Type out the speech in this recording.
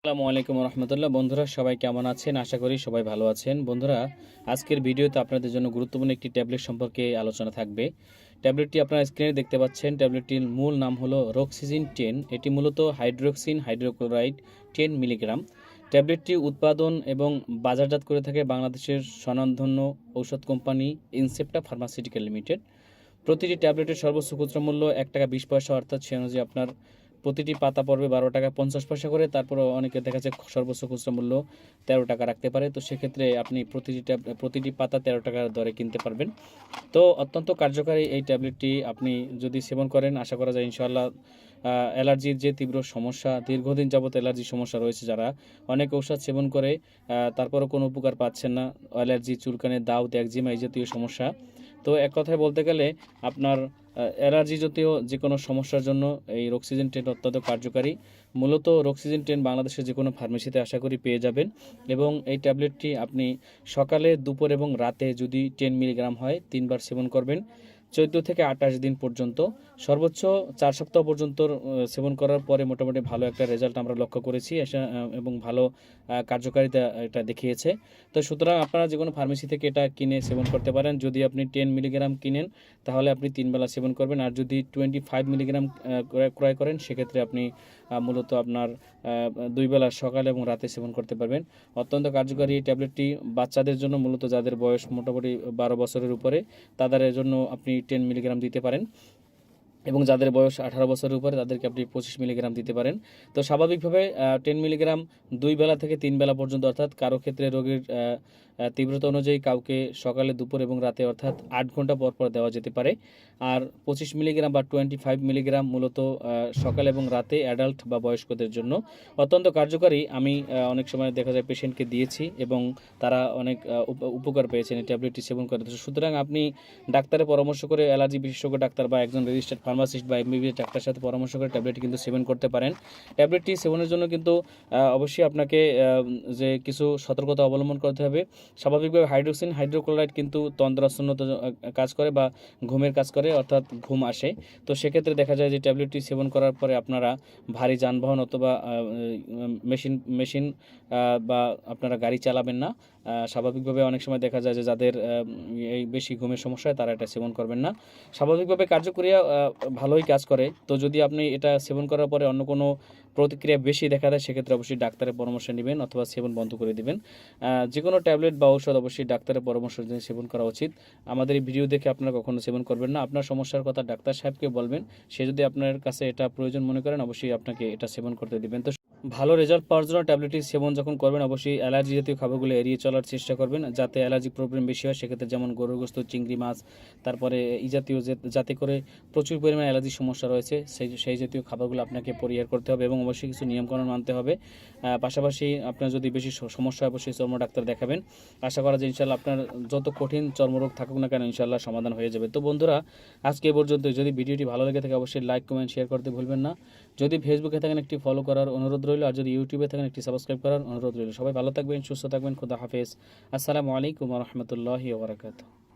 আসসালামু আলাইকুম রহমতুল্লাহ। বন্ধুরা, সবাই কেমন আছেন? আশা করি সবাই ভালো আছেন। বন্ধুরা, আজকের ভিডিওতে আপনাদের জন্য গুরুত্বপূর্ণ একটি ট্যাবলেট সম্পর্কে আলোচনা থাকবে। ট্যাবলেটটি আপনারা স্ক্রিনে দেখতে পাচ্ছেন। ট্যাবলেটটির মূল নাম হলো রক্সিজিন টেন। এটি মূলত হাইড্রোক্সিন, হাইড্রোক্লোরাইড টেন মিলিগ্রাম। ট্যাবলেটটি উৎপাদন এবং বাজারজাত করে থাকে বাংলাদেশের স্বনামধন্য ঔষধ কোম্পানি ইনসেপ্টা ফার্মাসিউটিক্যাল লিমিটেড। প্রতিটি ট্যাবলেটের সর্বোচ্চ খুচরা মূল্য এক টাকা বিশ পয়সা, অর্থাৎ সে অনুযায়ী আপনার প্রতিটি পাতা পড়বে বারো টাকা পঞ্চাশ পয়সা করে। তারপরে অনেকে দেখা যাচ্ছে সর্বোচ্চ খুচরা মূল্য তেরো টাকা রাখতে পারে। তো সেক্ষেত্রে আপনি প্রতিটি ট্যাব প্রতিটি পাতা তেরো টাকার দরে কিনতে পারবেন। তো অত্যন্ত কার্যকারী এই ট্যাবলেটটি আপনি যদি সেবন করেন, আশা করা যায় ইনশাআল্লাহ অ্যালার্জির যে তীব্র সমস্যা, দীর্ঘদিন যাবত অ্যালার্জির সমস্যা রয়েছে যারা, অনেক ঔষধ সেবন করে তারপরও কোনো উপকার পাচ্ছেন না। অ্যালার্জি, চুলকানে দাউ একজিমা এই জাতীয় সমস্যা। তো এক কথায় বলতে গেলে আপনার অ্যালার্জি জাতীয় যে কোনো সমস্যার জন্য এই রক্সিজেন টেন অত্যন্ত কার্যকারী। মূলত রক্সিজেন টেন বাংলাদেশের যে কোনো ফার্মেসিতে আশা করি পেয়ে যাবেন এবং এই ট্যাবলেটটি আপনি সকালে, দুপুর এবং রাতে যদি টেন মিলিগ্রাম হয়, তিনবার সেবন করবেন। চোদ্দ থেকে আঠাশ দিন পর্যন্ত, সর্বোচ্চ চার সপ্তাহ পর্যন্ত সেবন করার পরে মোটামুটি ভালো একটা রেজাল্ট আমরা লক্ষ্য করেছি এবং ভালো কার্যকারিতা এটা দেখিয়েছে। তো সুতরাং আপনারা যে কোনো ফার্মেসি থেকে এটা কিনে সেবন করতে পারেন। যদি আপনি টেন মিলিগ্রাম কিনেন, তাহলে আপনি তিনবেলা সেবন করবেন। আর যদি টোয়েন্টি ফাইভ মিলিগ্রাম ক্রয় করেন, সেক্ষেত্রে আপনি মূলত আপনার দুই বেলা সকালে এবং রাতে সেবন করতে পারবেন। অত্যন্ত কার্যকরী এই ট্যাবলেটটি বাচ্চাদের জন্য মূলত যাদের বয়স মোটামুটি বারো বছরের উপরে, তাদের জন্য আপনি টেন মিলিগ্রাম দিতে পারেন। এবং যাদের বয়স আঠারো বছরের উপরে, তাদেরকে আপনি পঁচিশ মিলিগ্রাম দিতে পারেন। তো স্বাভাবিকভাবে টেন মিলিগ্রাম দুই বেলা থেকে তিন বেলা পর্যন্ত, অর্থাৎ কারও ক্ষেত্রে রোগীর তীব্রতা অনুযায়ী কাউকে সকালে দুপুর এবং রাতে, অর্থাৎ আট ঘণ্টা পর পর দেওয়া যেতে পারে। আর পঁচিশ মিলিগ্রাম বা টোয়েন্টি ফাইভ মিলিগ্রাম মূলত সকাল এবং রাতে অ্যাডাল্ট বা বয়স্কদের জন্য। অত্যন্ত কার্যকারী। আমি অনেক সময় দেখা যায় পেশেন্টকে দিয়েছি এবং তারা অনেক উপ- উপকার পেয়েছেন এই ট্যাবলেটটি সেবন করে সুতরাং আপনি ডাক্তারের পরামর্শ করে অ্যালার্জি বিশেষজ্ঞ, ডাক্তার বা একজন রেজিস্টার্ড ফার্মাসিস্ট বা এমবিবিএস ডাক্তারের সাথে পরামর্শ করে ট্যাবলেটটি কিন্তু সেবন করতে পারেন। ট্যাবলেটটি সেবনের জন্য কিন্তু অবশ্যই আপনাকে যে কিছু সতর্কতা অবলম্বন করতে হবে, স্বাভাবিকভাবে হাইড্রোক্সিন, হাইড্রোক্লোরাইড কিন্তু তন্দ্রাচ্ছন্নতা কাজ করে বা ঘুমের কাজ করে, অর্থাৎ ঘুম আসে। তো সেক্ষেত্রে দেখা যায় যে ট্যাবলেটটি সেবন করার পরে আপনারা ভারী যানবাহন অথবা মেশিন মেশিন বা আপনারা গাড়ি চালাবেন না। স্বাভাবিকভাবে অনেক সময় দেখা যায় যে যাদের এই বেশি ঘুমের সমস্যা হয়, তারা এটা সেবন করবেন না। স্বাভাবিকভাবে কার্যক্রিয়া ভালোই কাজ করে। তো যদি আপনি এটা সেবন করার পরে অন্য কোনো প্রতিক্রিয়া বেশি দেখা দেয়, সেক্ষেত্রে অবশ্যই ডাক্তারের পরামর্শ নেবেন অথবা সেবন বন্ধ করে দেবেন। যে কোনো ট্যাবলেট বা ঔষধ অবশ্যই ডাক্তারের পরামর্শ নিয়ে সেবন করা উচিত। আমাদের এই ভিডিও দেখে আপনারা কখনো সেবন করবেন না। আপনার সমস্যার কথা ডাক্তার সাহেবকে বলবেন। সে যদি আপনার কাছে এটা প্রয়োজন মনে করেন, অবশ্যই আপনাকে এটা সেবন করতে দেবেন। তো ভালো রেজাল্ট পাওয়ার জন্য ট্যাবলেটটি সেবন যখন করবেন, অবশ্যই অ্যালার্জি জাতীয় খাবারগুলো এড়িয়ে চলার চেষ্টা করবেন। যাতে অ্যালার্জি প্রবলেম বেশি হয়, সেক্ষেত্রে যেমন গরুগ্রস্ত চিংড়ি মাছ, তারপরে এই জাতীয় যাতে করে প্রচুর পরিমাণে অ্যালার্জি সমস্যা রয়েছে, সেই সেই জাতীয় খাবারগুলো আপনাকে পরিহার করতে হবে এবং অবশ্যই কিছু নিয়মকানুন মানতে হবে। পাশাপাশি আপনার যদি বেশি সমস্যা হয়, অবশ্যই চর্ম ডাক্তার দেখাবেন। আশা করা যায় ইনশাল্লাহ আপনার যত কঠিন চর্মরোগ থাকুক না কেন ইনশাল্লাহ সমাধান হয়ে যাবে। তো বন্ধুরা, আজকে এ পর্যন্ত যদি ভিডিওটি ভালো লেগে থাকে, অবশ্যই লাইক কমেন্ট শেয়ার করতে ভুলবেন না। যদি ফেসবুকে থাকেন, একটি ফলো করার অনুরোধ রইল আর যদি ইউটিউবে থাকেন একটি সাবস্ক্রাইব করার অনুরোধ রইল। সবাই ভালো থাকবেন, সুস্থ থাকবেন, খুদা হাফেজ। আসসালামু আলাইকুম রহমতুল্লাহি ওবরাকাতুহ